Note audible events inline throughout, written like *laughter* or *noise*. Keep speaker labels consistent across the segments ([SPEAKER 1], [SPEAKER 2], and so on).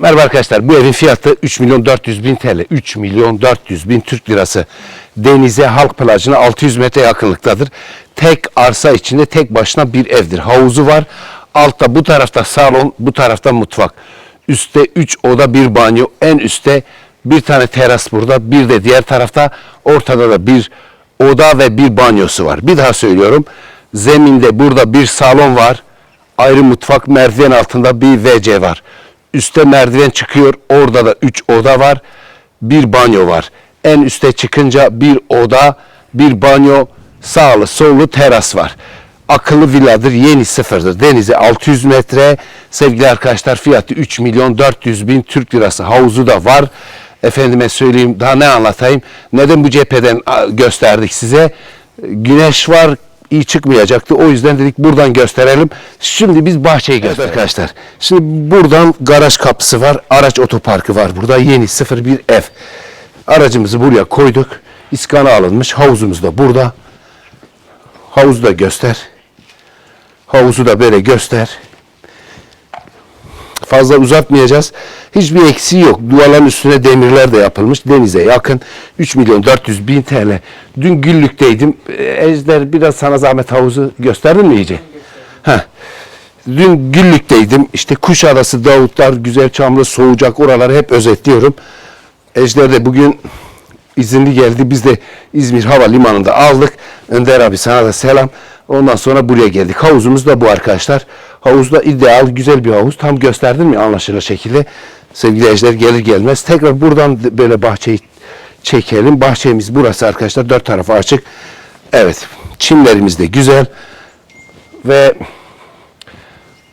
[SPEAKER 1] Merhaba arkadaşlar. Bu evin fiyatı 3 milyon 400 bin TL. 3 milyon 400 bin Türk lirası. Denize, halk plajına 600 metre yakınlıktadır. Tek arsa içinde tek başına bir evdir. Havuzu var. Altta bu tarafta salon, bu tarafta mutfak. Üste 3 oda, bir banyo. En üstte bir tane teras burada. Bir de diğer tarafta ortada da bir oda ve bir banyosu var. Bir daha söylüyorum. Zeminde burada bir salon var. Ayrı mutfak merdiven altında bir WC var. Üste merdiven çıkıyor. Orada da 3 oda var. Bir banyo var. En üste çıkınca bir oda, bir banyo, sağlı sollu teras var. Akıllı villadır. Yeni sıfırdır. Denize 600 metre. Sevgili arkadaşlar fiyatı 3 milyon 400 bin Türk lirası. Havuzu da var. Efendime söyleyeyim daha ne anlatayım. Neden bu cepheden gösterdik size? Güneş var, iyi çıkmayacaktı. O yüzden dedik buradan gösterelim. Şimdi biz bahçeyi gösterelim. arkadaşlar. Şimdi buradan garaj kapısı var. Araç otoparkı var burada. Yeni sıfır bir ev. Aracımızı buraya koyduk. İskana alınmış. Havuzumuz da burada. Havuzu da göster. Havuzu da böyle göster. Fazla uzatmayacağız. Hiçbir eksiği yok. Duvarların üstüne demirler de yapılmış. Denize yakın. 3 milyon 400 bin TL. Dün Güllük'teydim. Ee, Ejder biraz sana zahmet havuzu gösterdin mi iyice? Dün Güllük'teydim. İşte Kuşadası, Davutlar, Güzelçamlı, Soğucak oraları hep özetliyorum. Ejder de bugün izinli geldi. Biz de İzmir Havalimanı'nda aldık. Önder abi sana da selam. Ondan sonra buraya geldik. Havuzumuz da bu arkadaşlar. Havuzda ideal, güzel bir havuz. Tam gösterdin mi anlaşılır şekilde. Sevgili Ejder gelir gelmez. Tekrar buradan böyle bahçeyi çekelim. Bahçemiz burası arkadaşlar. Dört tarafı açık. Evet. Çimlerimiz de güzel. Ve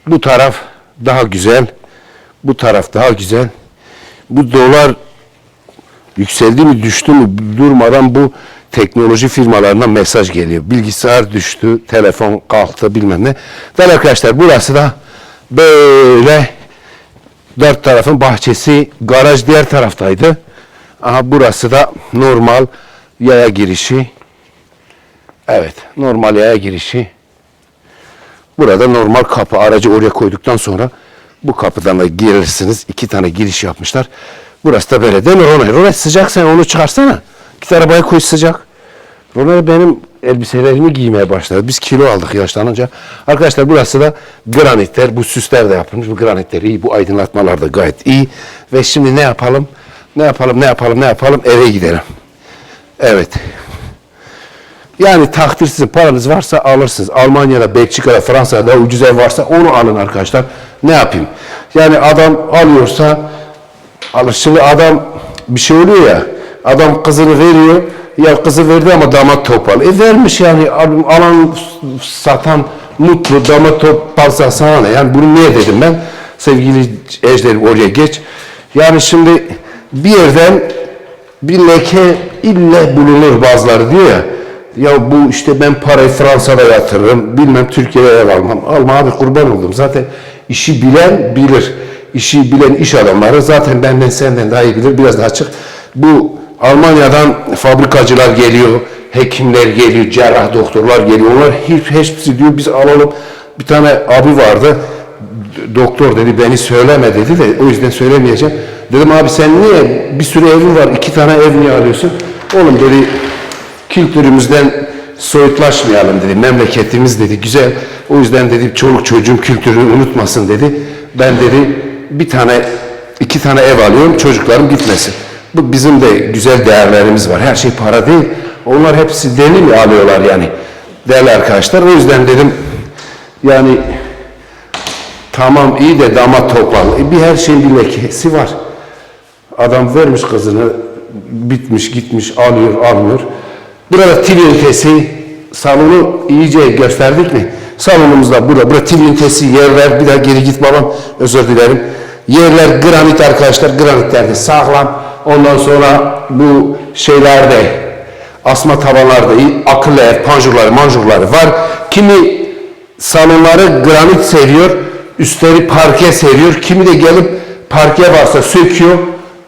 [SPEAKER 1] bu taraf daha güzel. Bu taraf daha güzel. Bu dolar yükseldi mi düştü mü durmadan bu teknoloji firmalarından mesaj geliyor. Bilgisayar düştü, telefon kalktı bilmem ne. Değerli arkadaşlar burası da böyle dört tarafın bahçesi, garaj diğer taraftaydı. Aha burası da normal yaya girişi. Evet, normal yaya girişi. Burada normal kapı aracı oraya koyduktan sonra bu kapıdan da girirsiniz. İki tane giriş yapmışlar. Burası da böyle değil mi Ronay? Ronay sıcak sen onu çıkarsana. Git arabaya koy sıcak. Ronay benim elbiselerimi giymeye başladı. Biz kilo aldık yaşlanınca. Arkadaşlar burası da granitler. Bu süsler de yapılmış. Bu granitler iyi. Bu aydınlatmalar da gayet iyi. Ve şimdi ne yapalım? Ne yapalım, ne yapalım, ne yapalım? Eve gidelim. Evet. Yani takdir sizin paranız varsa alırsınız. Almanya'da, Belçika'da, Fransa'da ucuz ev varsa onu alın arkadaşlar. Ne yapayım? Yani adam alıyorsa alır. Şimdi adam bir şey oluyor ya. Adam kızını veriyor. Ya kızı verdi ama damat topal. E vermiş yani al- alan satan mutlu damat topalsa sana ne? Yani bunu niye dedim ben? Sevgili ejderim oraya geç. Yani şimdi bir yerden bir leke ille bulunur bazıları diyor ya. Ya bu işte ben parayı Fransa'da yatırırım, bilmem Türkiye'ye ev almam. Alma abi kurban oldum. Zaten işi bilen bilir. İşi bilen iş adamları zaten benden senden daha iyi bilir. Biraz daha açık. Bu Almanya'dan fabrikacılar geliyor, hekimler geliyor, cerrah doktorlar geliyor. Onlar hiç, hepsi diyor biz alalım. Bir tane abi vardı doktor dedi beni söyleme dedi de o yüzden söylemeyeceğim. Dedim abi sen niye bir sürü evin var iki tane ev niye alıyorsun? Oğlum dedi kültürümüzden soyutlaşmayalım dedi. Memleketimiz dedi güzel. O yüzden dedi çoluk çocuğum kültürünü unutmasın dedi. Ben dedi bir tane iki tane ev alıyorum çocuklarım gitmesin. Bu bizim de güzel değerlerimiz var. Her şey para değil. Onlar hepsi deli mi alıyorlar yani? Değerli arkadaşlar. O yüzden dedim yani Tamam iyi de damat topal. E, bir her şeyin bir lekesi var. Adam vermiş kızını, bitmiş gitmiş, alıyor almıyor. Burada TV ünitesi, salonu iyice gösterdik mi? Salonumuzda burada, burada TV ünitesi, yerler, bir daha geri git babam, özür dilerim. Yerler granit arkadaşlar, granitlerde sağlam. Ondan sonra bu şeylerde, asma tabanlarda iyi, akıllı ev, panjurları, manjurları var. Kimi salonları granit seviyor, üstleri parke seviyor. Kimi de gelip parke varsa söküyor,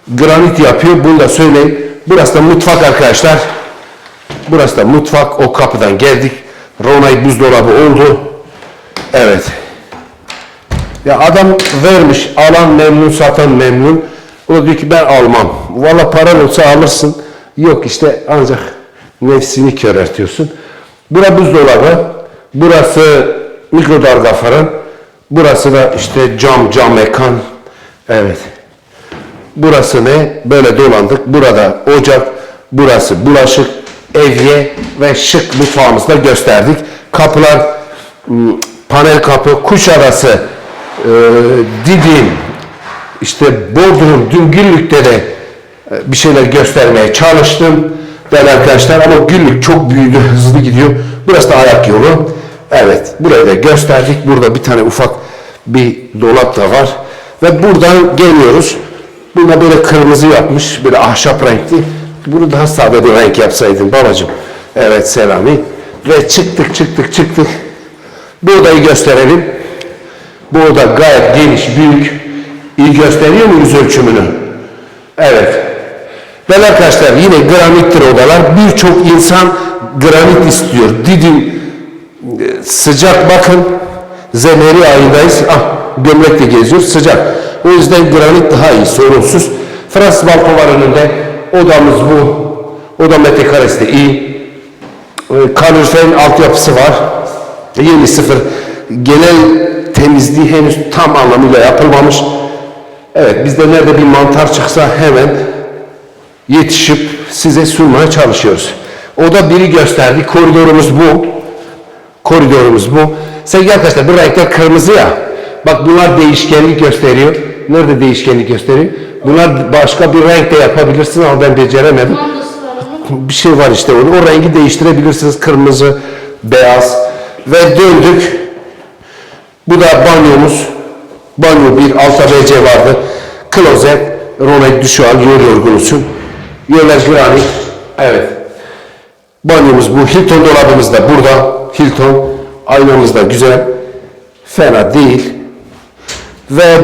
[SPEAKER 1] granit yapıyor. Bunu da söyleyeyim. Burası da mutfak arkadaşlar. Burası da mutfak. O kapıdan geldik. Ronay buzdolabı oldu. Evet. Ya adam vermiş, alan memnun, satan memnun. O da diyor ki ben almam. Valla paran olsa alırsın. Yok işte ancak nefsini köreltiyorsun. Bura buzdolabı, burası mikrodalga fırın, burası da işte cam, cam mekan. Evet. Burası ne? Böyle dolandık. Burada ocak, burası bulaşık, evye ve şık mutfağımızı da gösterdik. Kapılar, ım, panel kapı, kuş arası, e, Didim, işte Bodrum, dün Güllük'te de e, bir şeyler göstermeye çalıştım. Değerli arkadaşlar ama Güllük çok büyüdü, hızlı gidiyor. Burası da ayak yolu. Evet, burayı da gösterdik. Burada bir tane ufak bir dolap da var. Ve buradan geliyoruz. Buna böyle kırmızı yapmış, böyle ahşap renkli. Bunu daha sade bir renk yapsaydın babacığım. Evet Selami. Ve çıktık çıktık çıktık. Bu odayı gösterelim. Bu oda gayet geniş, büyük. İyi gösteriyor mu ölçümünü? Evet. Değerli arkadaşlar yine granittir odalar. Birçok insan granit istiyor. Didim e, sıcak bakın. Zemheri ayındayız. Ah gömlek de geziyor sıcak. O yüzden granit daha iyi sorunsuz. Fransız balkon önünde. Odamız bu. Oda metrekaresi de iyi. E, Kaloriferin altyapısı var. Yeni sıfır. Genel temizliği henüz tam anlamıyla yapılmamış. Evet bizde nerede bir mantar çıksa hemen yetişip size sunmaya çalışıyoruz. O da biri gösterdi. Koridorumuz bu. Koridorumuz bu. Sevgili arkadaşlar bu renkler kırmızı ya. Bak bunlar değişkenlik gösteriyor. Nerede değişkenlik gösteriyor? Bunlar başka bir renk de yapabilirsin ama ben beceremedim. Bir şey var işte onu. O rengi değiştirebilirsiniz. Kırmızı, beyaz. Ve döndük. Bu da banyomuz. Banyo bir altta WC vardı. Klozet, Ronald Duşual, yer yorgunusun. Yerler granit. Evet. Banyomuz bu. Hilton dolabımız da burada. Hilton. Aynamız da güzel. Fena değil. Ve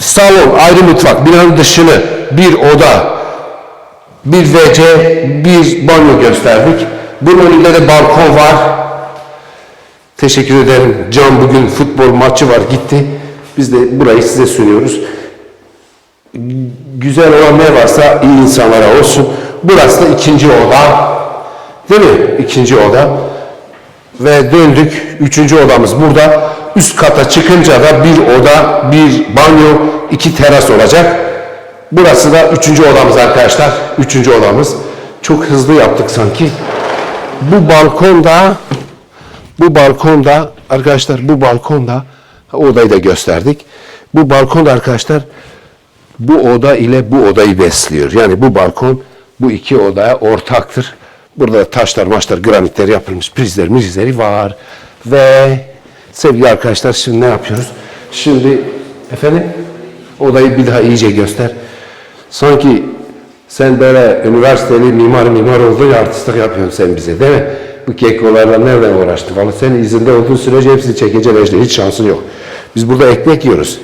[SPEAKER 1] salon, ayrı mutfak, binanın dışını, bir oda, bir WC, bir banyo gösterdik. Bunun önünde de balkon var. Teşekkür ederim. Can bugün futbol maçı var gitti. Biz de burayı size sunuyoruz. Güzel olan ne varsa iyi insanlara olsun. Burası da ikinci oda. Değil mi? İkinci oda. Ve döndük. Üçüncü odamız burada. Üst kata çıkınca da bir oda, bir banyo, iki teras olacak. Burası da üçüncü odamız arkadaşlar. Üçüncü odamız. Çok hızlı yaptık sanki. Bu balkonda bu balkonda arkadaşlar bu balkonda odayı da gösterdik. Bu balkonda arkadaşlar bu oda ile bu odayı besliyor. Yani bu balkon bu iki odaya ortaktır. Burada taşlar, maçlar, granitler yapılmış, prizler, mizleri var. Ve sevgili arkadaşlar şimdi ne yapıyoruz? Şimdi efendim odayı bir daha iyice göster. Sanki sen böyle üniversiteli mimar mimar oldun ya artistlik yapıyorsun sen bize değil mi? Bu kekolarla nereden uğraştı? Vallahi senin izinde olduğun sürece hepsini çekeceğim Ejder. Hiç şansın yok. Biz burada ekmek yiyoruz.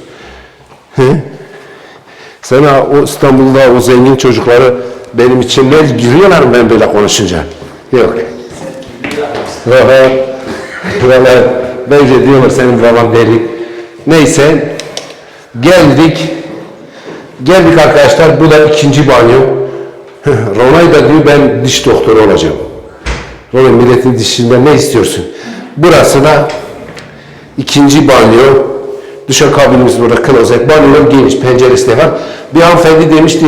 [SPEAKER 1] He? Sen ha, o İstanbul'da o zengin çocukları benim için ne giriyorlar ben böyle konuşunca? Yok. Valla, bence diyorlar senin baban deli. Neyse geldik. Geldik arkadaşlar bu da ikinci banyo. Ronay da diyor ben diş doktoru olacağım. Ronay milletin dişinden ne istiyorsun? Burası da ikinci banyo. Duşakabinimiz burada klozet. Banyolar geniş, penceresi de var. Bir hanımefendi demişti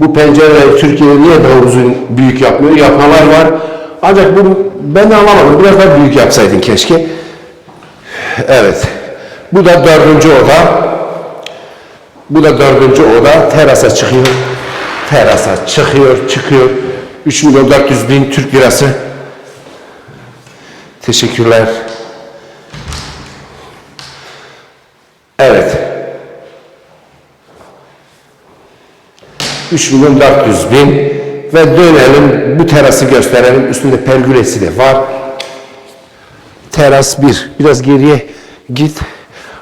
[SPEAKER 1] bu pencereleri Türkiye'de niye daha uzun büyük yapmıyor? Yapmalar var. Ancak bunu ben de anlamadım. Biraz daha büyük yapsaydın keşke. Evet. Bu da dördüncü oda. Bu da dördüncü oda. Terasa çıkıyor. Terasa çıkıyor, çıkıyor. 3 milyon 400 bin Türk lirası. Teşekkürler. Evet. 3 milyon 400 bin ve dönelim bu terası gösterelim. Üstünde pergülesi de var. Teras 1. Biraz geriye git.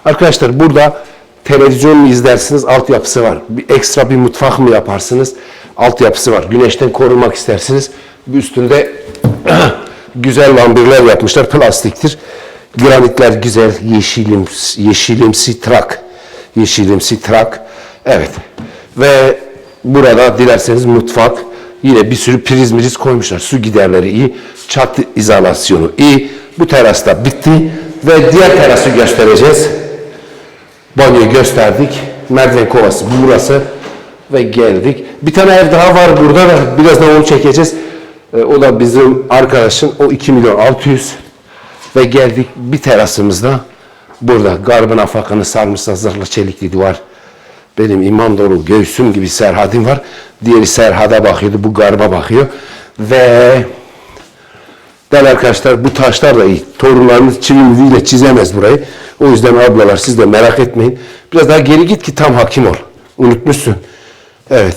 [SPEAKER 1] Arkadaşlar burada televizyon mu izlersiniz? Altyapısı var. Bir ekstra bir mutfak mı yaparsınız? Altyapısı var. Güneşten korunmak istersiniz. Üstünde *clears throat* güzel lambirler yapmışlar. Plastiktir. Granitler güzel, yeşilim, yeşilimsi trak. Yeşilimsi trak. Evet. Ve burada dilerseniz mutfak. Yine bir sürü priz miriz koymuşlar. Su giderleri iyi. Çatı izolasyonu iyi. Bu terasta bitti. Ve diğer terası göstereceğiz. Banyoyu gösterdik. Merdiven kovası burası. Ve geldik. Bir tane ev daha var burada da birazdan onu çekeceğiz. Ee, o da bizim arkadaşın o 2 milyon 600 ve geldik bir terasımızda burada garbın afakını sarmışsa zırhlı çelikli duvar. Benim iman dolu göğsüm gibi serhadim var. Diğeri serhada bakıyordu bu garba bakıyor. Ve Değerli arkadaşlar bu taşlar da iyi. Torunlarınız çiviliyle çizemez burayı. O yüzden ablalar siz de merak etmeyin. Biraz daha geri git ki tam hakim ol. Unutmuşsun. Evet.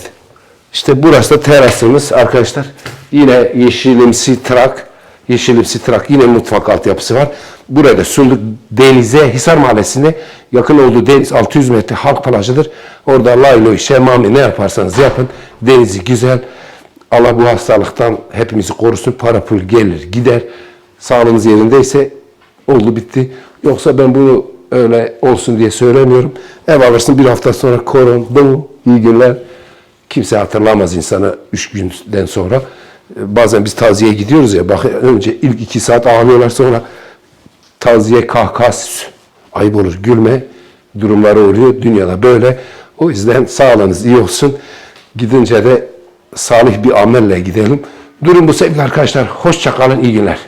[SPEAKER 1] İşte burası da terasımız arkadaşlar. Yine yeşilimsi trak. Yeşilimsi trak. Yine mutfak altyapısı var. Burada sunduk denize, Hisar Mahallesi'ne yakın olduğu deniz 600 metre halk plajıdır. Orada layloy, şemami ne yaparsanız yapın. Denizi güzel. Allah bu hastalıktan hepimizi korusun. Para pul gelir gider. Sağlığınız yerindeyse oldu bitti. Yoksa ben bunu öyle olsun diye söylemiyorum. Ev alırsın bir hafta sonra korundum. İyi günler. Kimse hatırlamaz insanı üç günden sonra. Ee, Bazen biz taziye gidiyoruz ya. Bak önce ilk iki saat ağlıyorlar sonra taziye kahkas ayıp olur gülme durumları oluyor. Dünyada böyle. O yüzden sağlığınız iyi olsun. Gidince de salih bir amelle gidelim. Durum bu sevgili arkadaşlar. Hoşça kalın, iyi günler.